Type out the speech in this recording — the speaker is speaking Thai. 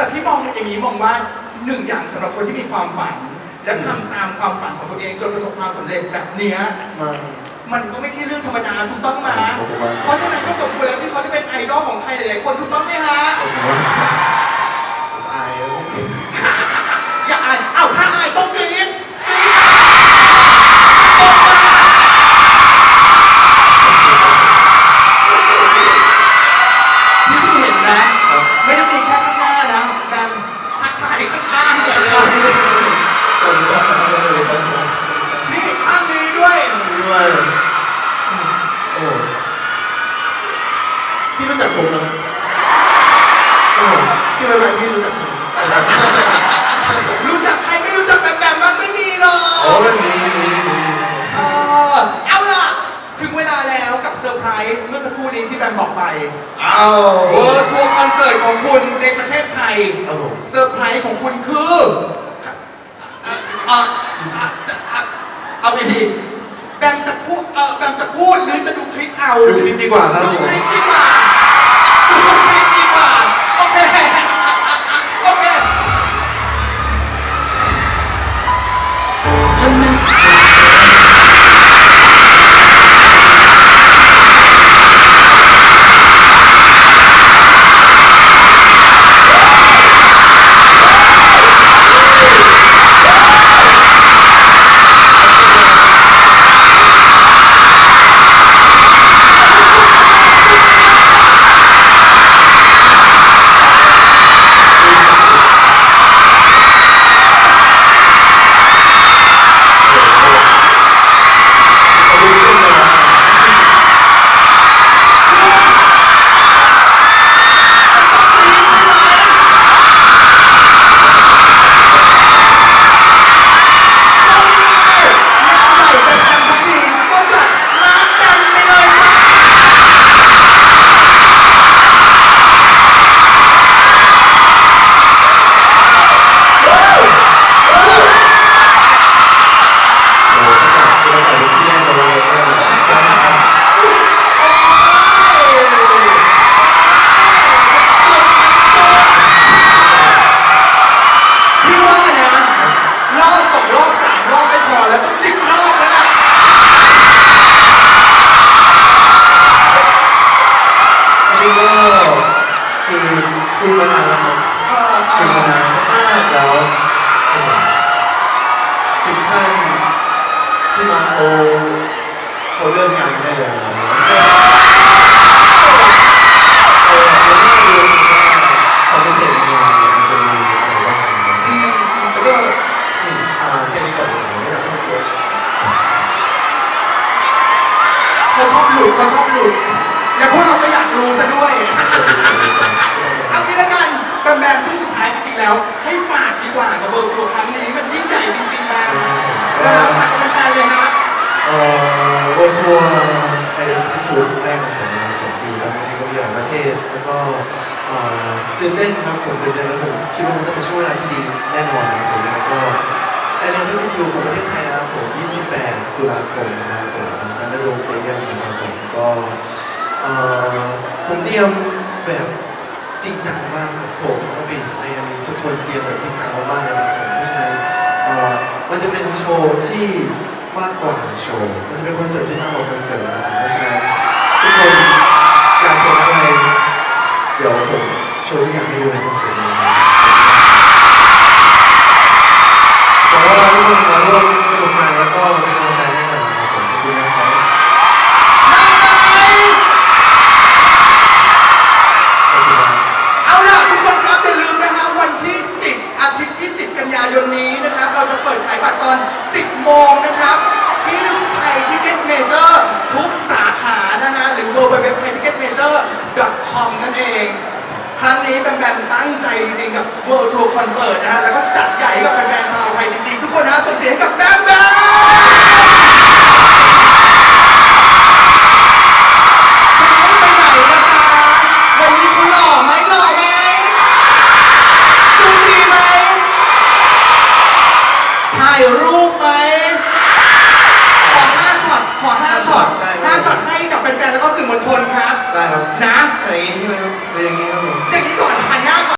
แต่พี่มองอย่างนี้มองว่าหนึ่งอย่างสำหรับคนที่มีความฝัน และทำตามความฝันของตัวเองจนประสบความสำเร็จแบบเนี้ยมา มันก็ไม่ใช่เรื่องธรรมดาถูกต้องไหมขอบคุณมากเพราะฉะนั้นก็สมควรแล้วที่เขาจะเป็นไอดอลของใครหลายๆคนถูกต้องไหมฮะ ขอบคุณมาก ด้วยโอ้พี่รู้จักผมเหรอโอ้พี่ไม่ไม่พี่รู้จักผมรู้จักใครไม่รู้จักแบมแบมบ้างไม่มีหรอก โอ้ไม่มีมีมีเออเอาล่ะ ถึงเวลาแล้วกับเซอร์ไพรส์เมื่อสักครู่นี้ที่แบมบอกไปอ้าวเวิร์ทัวร์คอนเสิร์ตของคุณในประเทศไทยครับผมเซอร์ไพรส์ของคุณคือเอ่อเอ่อเอ่อจะเอ่อเอาไปดีแบมจะพูด เออแบมจะพูดหรือจะดูคลิปเอาดูคลิปดีกว่าครับดูผม คลิปดีกว่า ถึงขั้นที่มาเขาเขาเลิกงานให้เลยครับเออแล้วก็คือความพิเศษในงานเนี่ยมันจะมีอะไรบ้างแล้วก็อืมอ่าแค่นี้ก่อนเลยไม่อยากพูดเยอะเขาชอบหลุดเขาชอบหลุดแล้วพวกเราก็อยากรู้ซะด้วย เอางี้ละกันแบมแบมช่วงสุดท้ายจริงๆแล้ว ให้ฝากดีกว่ากับเวิร์ลทัวร์ครั้งนี้มันยิ่ง ใหญ่จริงๆนะนะครับฝากกับแฟนๆเลยฮะเอ่อวอร์ทัวร์ไอเดนทิทูครั้งแรกของผมนะครับผมอยู่แล้จริงๆก็มีหลายประเทศ แล้วก็เอ่อตื่นเต้นครับผมตื่นเต้นแล้วผมคิดว่ามันต้องเป็นช่วงเวลาที่ดีแน่นอนนะครับผมแล้วก็ไอเดนทิทูของประเทศไทยนะครับผม 28 ตุลาคมนะครับผมนันดาโดสเตเดียมนะครับผมก็เอ่อผมเตรียมแบบจริงจังมากครับผม ว์ที่มากกว่าโชว์มันจะเป็นคอนเสิร์ตที่มากกว่าคอนเสิร์ตนะครับเพราะฉะนั้นทุกคนอยากเห็นอะไร เดี๋ยวผมโชว์ทุกอย่างให้ดูในคอนเสิร์ตนี้นะครับแต่ว่าทุกคนมาร่วม ครั้งนี้แบมแบมตั้งใจจริงๆ กับ World Tour Concert นะฮะ แล้วก็จัดใหญ่กับแฟนๆชาวไทยจริงๆ ทุกคนนะส่งเสียงให้กับแบมแบม